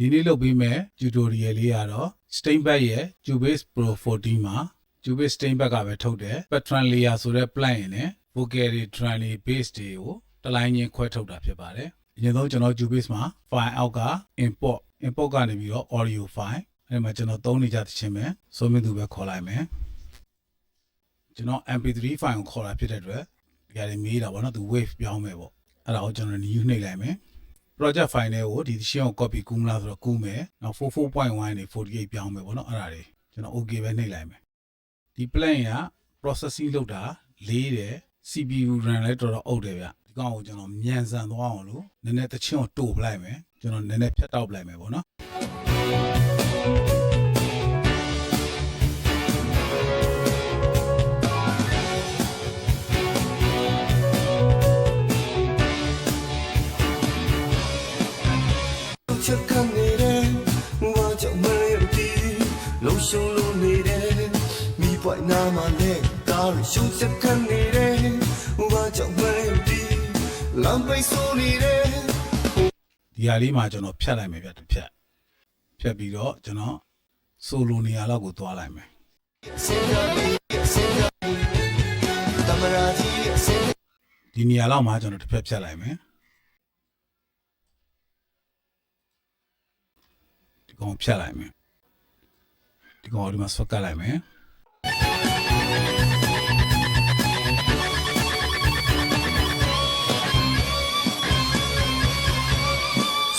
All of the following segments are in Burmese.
ဒီနေ့လုပ်ပေးမယ် tutorial လေးကတော့ Steinberg ရဲ့ Cubase Pro 14မှာ Cubase Steinberg ကပဲထုတ်တဲ့ Patron Layer ဆိုတဲ့ plugin နဲ့ vocal တွေ drum တွေ bass တွေကိုတစ်လိုင်းချင်းခွဲထုတ်တာဖြစ်ပါတယ်အရင်ဆုံးကျွန်တော် Cubase မှာ file အောက်က import import ကနေပြီးတော့ audio file အဲ့ဒီမှာကျွန်တော်သုံးနေကြသချင်းပဲဆိုမြင်သူပဲခေါ်လိုက်မယ်ကျွန်တော် mp3 file ကိုခေါ်တာဖြစ်တဲ့အတွက်ဒီကနေ့မေးတာပေါ့နော်သူ wave ပြောင်းမယ်ပေါ့အဲ့ဒါကိုကျွန်တော် new နှိပ်လိုက်မယ် project file တွေကိုဒီရှင်းကို copy ကူးမလားဆိုတော့ကူးမယ်နောက်44.1နေ48ပြောင်းမယ်ပေါ့နော်အဲ့ဒါတွေကျွန်တော် okay ပဲနှိပ်လိုက်မယ်ဒီ plan က processing လုပ်တာလေးတယ် CPU RAM လည်းတော်တော်အုပ်တယ်ဗျဒီကောင်ကိုကျွန်တော်မြန်ဆန်သွားအောင်လို့နည်းနည်းတချင်းကိုတိုးပလိုက်မယ်ကျွန်တော်နည်းနည်းဖြတ်တောက်ပလိုက်မယ်ပေါ့နော် ရှုံလို့နေတယ်မိပွိုင်နာမနဲ့ကားရှုံးချက်ခံနေတယ်ငါကြောင့်မရပြီလမ်းပိတ်ဆိုးနေတယ်ဒီဟာလေးမှာကျွန်တော်ဖြတ်လိုက်မယ်ဗျတစ်ဖြတ်ဖြတ်ပြီးတော့ကျွန်တော်ဆိုလိုနေရာလောက်ကိုသွားလိုက်မယ်စင်ရပြီစင်ရပြီတမရာကြီးစင်ဒီနေရာလောက်မှာကျွန်တော်တစ်ဖြတ်ဖြတ်လိုက်မယ်ဒီကောင်ဖြတ်လိုက်မယ် ဒီကောင်ကိုဒီမှာဆွတ်ကတ်လိုက်မယ်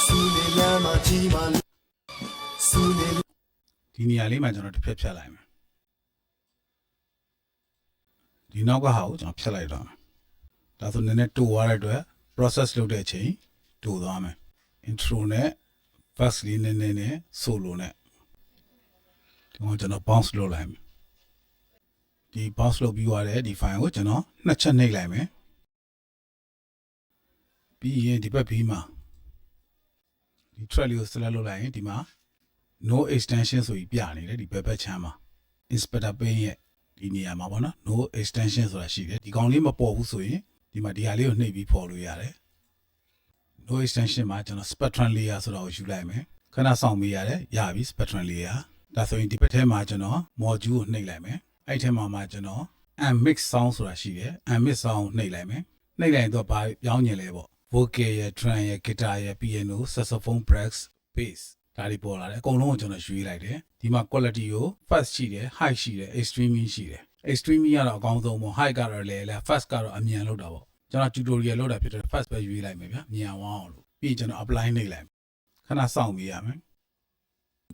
စူနေလမ်းမှာကြီးမှာစူနေဒီနေရာလေးမှာကျွန်တော်တစ်ဖြတ်ဖြတ်လိုက်မယ်ဒီနောက်ကဟာကိုကျွန်တော်ဖြတ်လိုက်တော့မယ်ဒါဆိုနည်းနည်းတိုးသွားတဲ့အတွက် process လုပ်တဲ့အချိန်တိုးသွားမယ် intro နဲ့ first လေးနည်းနည်းနဲ့ solo နဲ့ ဒီကောင်ကျွန်တော် bounce လုပ်လိုက်မယ်ဒီ bounce လုပ်ပြီးသွားတဲ့ဒီ file ကိုကျွန်တော်နှစ်ချက်နှိပ်လိုက်မယ်ပြီးရင်ဒီဘက်ဘေးမှာဒီ track လေးကို select လုပ်လိုက်ရင်ဒီမှာ no extension ဆိုပြီးပြနေတယ်ဒီဘက်ဘက်ချမ်းမှာ inspector pane ရဲ့ဒီနေရာမှာပေါ့နော် no extension ဆိုတာရှိတယ်ဒီကောင်လေးမပေါ်ဘူးဆိုရင်ဒီမှာဒီဟာလေးကိုနှိပ်ပြီးပေါ်လို့ရတယ် no extension မှာကျွန်တော် spectrum layer ဆိုတာကိုယူလိုက်မယ်ခဏစောင့်ပေးရတယ်ရပြီ spectrum layer ဒါဆိုရင်ဒီဘက်ထဲမှာကျွန်တော် module ကိုနှိပ်လိုက်မယ်အဲ့ထဲမှာမှကျွန်တော် unmix sound ဆိုတာရှိတယ် unmix sound ကိုနှိပ်လိုက်မယ်နှိပ်လိုက်ရင်တော့ဘာပြောင်းညင်လဲပေါ့ vocal ရဲ့ drum ရဲ့ guitar ရဲ့ piano saxophone brass bass ဒါတွေပေါ်လာတယ်အကုန်လုံးကိုကျွန်တော်ရွေးလိုက်တယ်ဒီမှာ quality ကို fast ရှိတယ် high ရှိတယ် extreme ရှိတယ် extreme ကတော့အကောင်းဆုံးပေါ့ high ကတော့လည်းလဲ fast ကတော့အမြန်လောက်တာပေါ့ကျွန်တော် tutorial လောက်တာဖြစ်တဲ့ fast ပဲရွေးလိုက်မယ်ဗျာမြန်အောင်လို့ပြီးရင်ကျွန်တော် apply နှိပ်လိုက်မယ်ခဏစောင့်ပေးရမယ်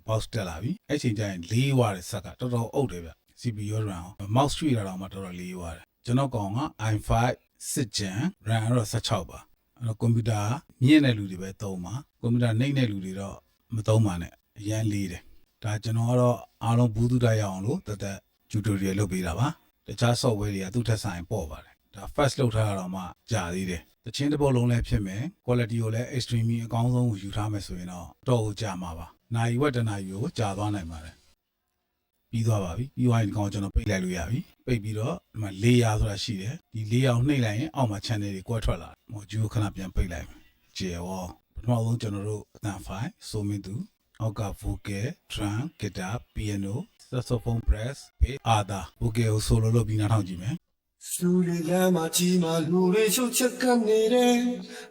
box တက်လာပြီအဲ့ချိန်ကျရင်လေးွားတဲ့ဆက်ကတော်တော်အုပ်တယ်ဗျ CPU RAM အောင် mouse ရွှေ့တာတော့မှတော်တော်လေးွားတယ်ကျွန်တော်ကောင်က i5 6 gen RAM ကတော့16ပါအဲ့တော့ကွန်ပျူတာမြင့်တဲ့လူတွေပဲသုံးပါကွန်ပျူတာနှိမ့်တဲ့လူတွေတော့မသုံးပါနဲ့အရန်လေးတယ်ဒါကျွန်တော်ကတော့အားလုံးဘူးသူတတ်ရအောင်လို့တသက် tutorial လုပ်ပေးတာပါတခြား software တွေကသူ့ထက်ဆိုင်ပေါ့ပါတယ် ဒါ first လုပ်ထားတာတော့မှကြာသေးတယ်တချင်းတစ်ပုတ်လုံးလည်းဖြစ်မယ် quality ကိုလည်း extreme အကောင်းဆုံးကိုယူထားမယ်ဆိုရင်တော့တော့ကိုကြာမှာပါနိုင်ဝက်တနာယူကိုကြာသွားနိုင်ပါတယ်ပြီးသွားပါပြီပြီးသွားရင်ဒီကောင်ကျွန်တော်ပိတ်လိုက်လို့ရပြီပိတ်ပြီးတော့ဒီမှာ layer ဆိုတာရှိတယ်ဒီ layer ကိုနှိပ်လိုက်ရင်အောက်မှာ channel တွေကွဲထွက်လာတယ် module ကိုခဏပြန်ပိတ်လိုက်မယ်ကျေရောပထမဆုံးကျွန်တော်တို့အသံ file ဆိုမင်းသူအောက်က vocal drum guitar piano saxophone brass bass other vocal ကို solo လုပ်ပြီးနားထောင်ကြည့်မယ် စူနေလမ်းမှာကြီးမှာလူတွေရှုံးချက်ခံနေတယ်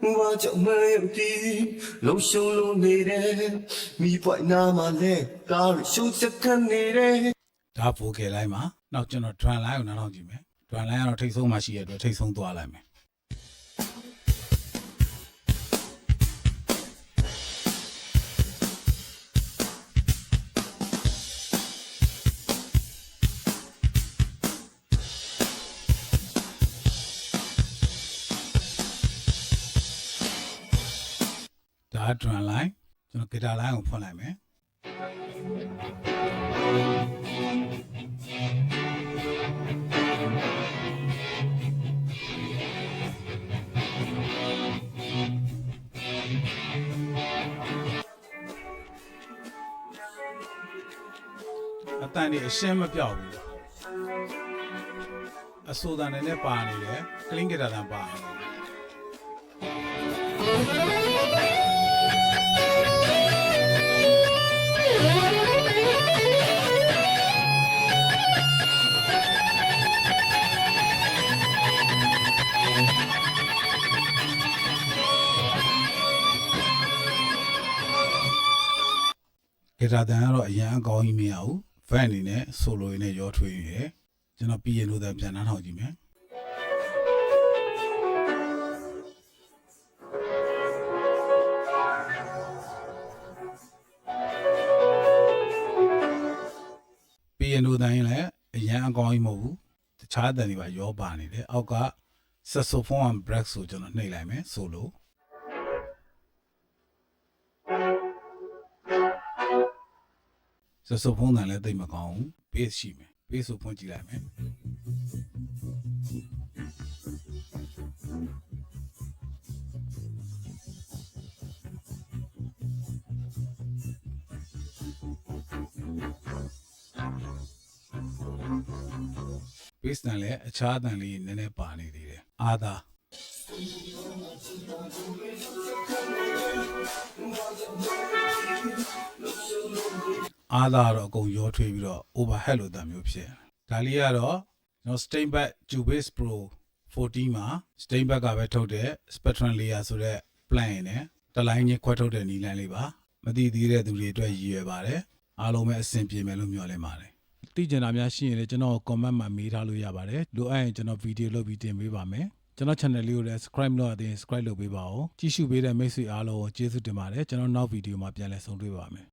ငါကြောင့်မရပြီလုံရှုံလို့နေတယ်မိပွိုင်နာမနဲ့ကားရှုံးချက်ခံနေတယ်ဒါ vocal line မှာနောက်ကျွန်တော် drum line ကိုနားထောင်ကြည့်မယ် drum line ကတော့ထိတ်ဆုံးမှရှိရတဲ့အတွက်ထိတ်ဆုံးသွားလိုက်မယ် ဒါ drum line ကျွန်တော် guitar line ကိုဖွင့်လိုက်မယ်အတန်ဒီအရှင်းမပြောက်ဘူးအဆိုတန်နဲ့ပါနေတယ်ကလင်းဂီတာတန်ပါနေတယ် တာတန်ကတော့အရန်အကောင်းကြီးမရဘူး van အနေနဲ့ solo ရင်းနဲ့ရောထွေးရယ်ကျွန်တော်ပြီးရင်လို့တန်ပြန်နှားထောင်ကြည့်မယ်ပီယနိုတိုင်းလည်းအရန်အကောင်းကြီးမဟုတ်ဘူးတခြားအတန်တွေပါရောပါနေတယ်အောက်ကဆက်ဆိုဖုန်း break ဆိုကျွန်တော်နှိပ်လိုက်မယ်ဆိုလို့ ဆက်ဆိုဖုန်းတန်လည်းသိပ်မကောင်းဘူး bass ရှိမယ် bass ဆိုဖွင့်ကြည့်လိုက်မယ် bass တန်လည်းအခြားအတန်လေးနည်းနည်းပါနေသေးတယ်အာသာ အာသာတော့အကုန်ရောထွေးပြီးတော့ overhead လို့တန်မျိုးဖြစ်တယ်ဒါလေးကတော့ကျွန်တော် Steinbeck Cubase Pro 14မှာ Steinbeck ကပဲထုတ်တဲ့ Spectrum Layer ဆိုတဲ့ plan နဲ့တလိုင်းချင်းခွဲထုတ်တဲ့နီလန်းလေးပါမသိသေးတဲ့သူတွေအတွက်ရည်ရွယ်ပါတယ်အားလုံးပဲအဆင်ပြေမယ်လို့မျှော်လင့်ပါတယ်သိကျင်တာများရှိရင်လည်းကျွန်တော် comment မှာမေးထားလို့ရပါတယ်လိုအပ်ရင်ကျွန်တော်ဗီဒီယိုလုပ်ပြီးတင်ပေးပါမယ်ကျွန်တော် channel လေးကိုလည်း subscribe လုပ်ရသေးရင် subscribe လုပ်ပေးပါဦးကြည့်ရှုပေးတဲ့မိတ်ဆွေအားလုံးကိုကျေးဇူးတင်ပါတယ်ကျွန်တော်နောက်ဗီဒီယိုမှာပြန်လည်ဆုံတွေ့ပါမယ်